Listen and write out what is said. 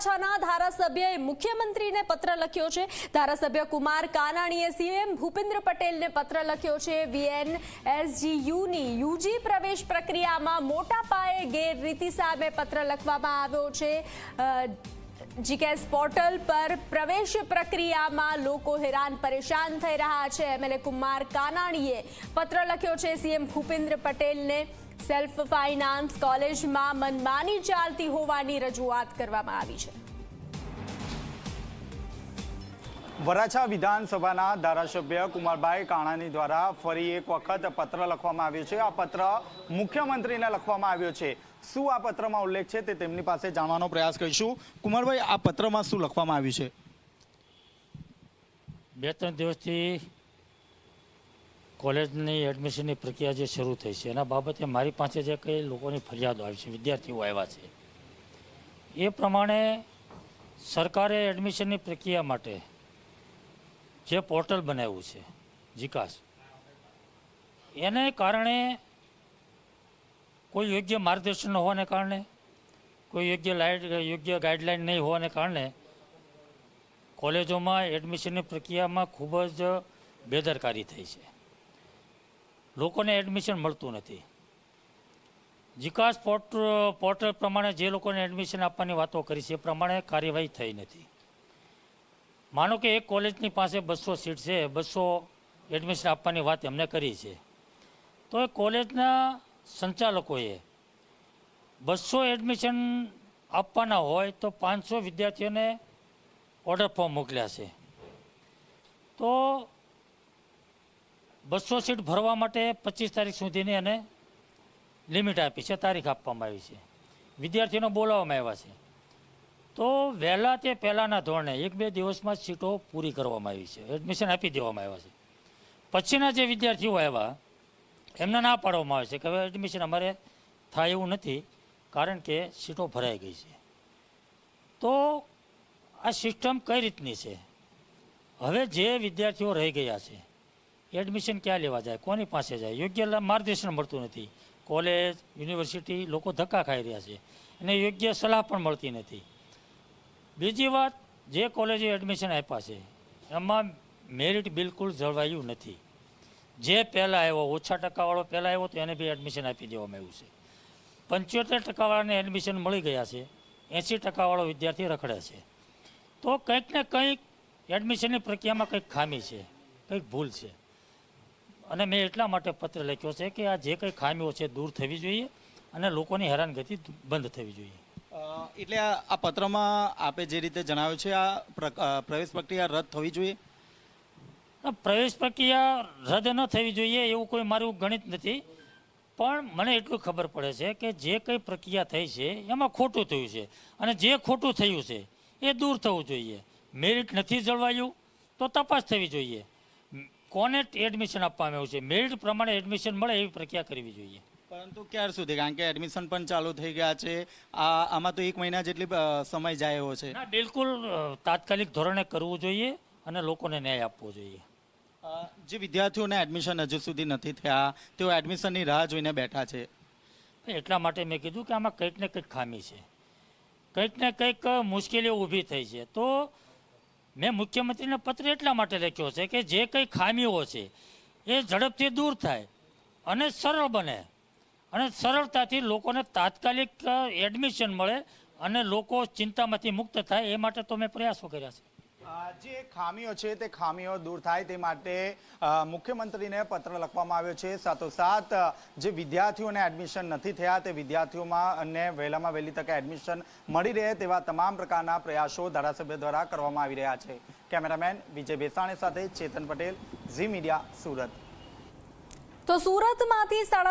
વરાછાના ધારાસભ્યએ મુખ્યમંત્રીને પત્ર લખ્યો છે. ધારાસભ્ય કુમાર કાનાણીએ સીએમ ભૂપેન્દ્ર પટેલને પત્ર લખ્યો છે. વીએન એસજીયુની યુજી પ્રવેશ પ્રક્રિયામાં મોટા પાયે ગેરરીતિ સામે પત્ર લખવામાં આવ્યો છે. જીકેએસ પોર્ટલ પર પ્રવેશ પ્રક્રિયામાં લોકો હેરાન પરેશાન થઈ રહ્યા છે. એમએલએ કુમાર કાનાણીએ પત્ર લખ્યો છે. સીએમ ભૂપેન્દ્ર પટેલને સેલ્ફ ફાઇનાન્સ કોલેજમાં મનમાની ચાલતી હોવાની રજૂઆત કરવામાં આવી છે. વરાછા વિધાનસભાના ધારાસભ્ય કુમારભાઈ કાણાની દ્વારા ફરી એક વખત પત્ર લખવામાં આવ્યો છે. આ પત્ર મુખ્યમંત્રીને લખવામાં આવ્યો છે. શું આ પત્રમાં ઉલ્લેખ છે તે તેમની પાસે જાણવાનો પ્રયાસ કરીશું. કુમારભાઈ આ પત્રમાં શું લખવામાં આવ્યું છે? બે ત્રણ દિવસથી કોલેજની એડમિશનની પ્રક્રિયા જે શરૂ થઈ છે, એના બાબતે મારી પાસે જે કંઈ લોકોની ફરિયાદો આવી છે, વિદ્યાર્થીઓ આવ્યા છે, એ પ્રમાણે સરકારે એડમિશનની પ્રક્રિયા માટે જે પોર્ટલ બનાવ્યું છે, જીકાસ, એને કારણે કોઈ યોગ્ય માર્ગદર્શન ન હોવાને કારણે, કોઈ યોગ્ય લાઇટ, યોગ્ય ગાઈડલાઇન નહીં હોવાને કારણે કોલેજોમાં એડમિશનની પ્રક્રિયામાં ખૂબ જ બેદરકારી થઈ છે. લોકોને એડમિશન મળતું નથી. જીકાસ પોર્ટ પોર્ટલ પ્રમાણે જે લોકોને એડમિશન આપવાની વાતો કરી છે, એ પ્રમાણે કાર્યવાહી થઈ નથી. માનો કે એક કોલેજની પાસે બસો સીટ છે, બસો એડમિશન આપવાની વાત એમને કરી છે. તો એ કોલેજના સંચાલકોએ બસો એડમિશન આપવાના હોય તો પાંચસો વિદ્યાર્થીઓને ઓર્ડર ફોર્મ મોકલ્યા છે. તો બસો સીટ ભરવા માટે પચીસ તારીખ સુધીની એને લિમિટ આપી છે, તારીખ આપવામાં આવી છે. વિદ્યાર્થીઓને બોલાવવામાં આવ્યા છે. તો વહેલા તે પહેલાંના ધોરણે એક બે દિવસમાં સીટો પૂરી કરવામાં આવી છે. એડમિશન આપી દેવામાં આવ્યા છે. પછીના જે વિદ્યાર્થીઓ આવ્યા, એમને ના પાડવામાં આવે છે કે હવે એડમિશન અમારે થાય એવું નથી, કારણ કે સીટો ભરાઈ ગઈ છે. તો આ સિસ્ટમ કઈ રીતની છે? હવે જે વિદ્યાર્થીઓ રહી ગયા છે એડમિશન ક્યાં લેવા જાય? કોની પાસે જાય? યોગ્ય માર્ગદર્શન મળતું નથી. કોલેજ, યુનિવર્સિટી, લોકો ધક્કા ખાઈ રહ્યા છે અને યોગ્ય સલાહ પણ મળતી નથી. બીજી વાત, જે કોલેજે એડમિશન આપ્યા છે, એમાં મેરિટ બિલકુલ જળવાયું નથી. જે પહેલાં આવ્યો, ઓછા ટકાવાળો પહેલાં આવ્યો, તો એને બી એડમિશન આપી દેવામાં આવ્યું છે. પંચોતેર ટકાવાળાને એડમિશન મળી ગયા છે, એંસી ટકાવાળો વિદ્યાર્થી રખડે છે. તો કંઈક ને કંઈક એડમિશનની પ્રક્રિયામાં કંઈક ખામી છે, કંઈક ભૂલ છે. અને મેં એટલા માટે પત્ર લખ્યો છે કે આ જે કંઈ ખામીઓ છે દૂર થવી જોઈએ અને લોકોની હેરાનગતિ બંધ થવી જોઈએ. એટલે આ પત્રમાં આપે જે રીતે જણાવ્યું છે આ પ્ર- પ્રવેશ પ્રક્રિયા રદ થવી જોઈએ? પ્રવેશ પ્રક્રિયા રદ ન થવી જોઈએ એવું કોઈ મારું ગણિત નથી. પણ મને એટલું ખબર પડે છે કે જે કંઈ પ્રક્રિયા થઈ છે એમાં ખોટું થયું છે. અને જે ખોટું થયું છે એ દૂર થવું જોઈએ. મેરિટ નથી જળવાયું તો તપાસ થવી જોઈએ. કોને એડમિશન આપવામાં આવ્યું છે? મેરિટ પ્રમાણે એડમિશન મળે એવી પ્રક્રિયા કરવી જોઈએ. પરંતુ ક્યાર સુધી? કારણ કે એડમિશન પણ ચાલુ થઈ ગયા છે. આ આમાં તો એક મહિના જેટલી સમય જાય એવો છે. ના બિલકુલ તાત્કાલિક ધોરણે કરવું જોઈએ અને લોકોને ન્યાય આપવો જોઈએ. જે વિદ્યાર્થીઓને એડમિશન હજુ સુધી નથી થયા તેઓ એડમિશનની રાહ જોઈને બેઠા છે. એટલા માટે મેં કીધું કે આમાં કંઈક ને કંઈક ખામી છે. કંઈક ને કંઈક મુશ્કેલીઓ ઊભી થઈ છે. તો મેં મુખ્યમંત્રીને પત્ર એટલા માટે લખ્યો છે કે જે કંઈ ખામીઓ છે એ ઝડપથી દૂર થાય અને સરળ બને. અને સરળતાથી લોકોને તાત્કાલિક એડમિશન મળે અને લોકો ચિંતામાંથી મુક્ત થાય એ માટે તો મેં પ્રયાસો કર્યા છે. જે ખામીઓ છે તે ખામીઓ દૂર થાય તે માટે મુખ્યમંત્રીને પત્ર લખવામાં આવ્યો છે. સાથોસાથ જે વિદ્યાર્થીઓને એડમિશન નથી થયા તે વિદ્યાર્થીઓમાં અને વહેલામાં વહેલી તકે એડમિશન મળી રહે તેવા તમામ પ્રકારના પ્રયાસો ધારાસભ્ય દ્વારા કરવામાં આવી રહ્યા છે. કેમેરામેન વિજય બેસાણી સાથે ચેતન પટેલ, ઝી મીડિયા સુરત. તો સુરતમાંથી સાડા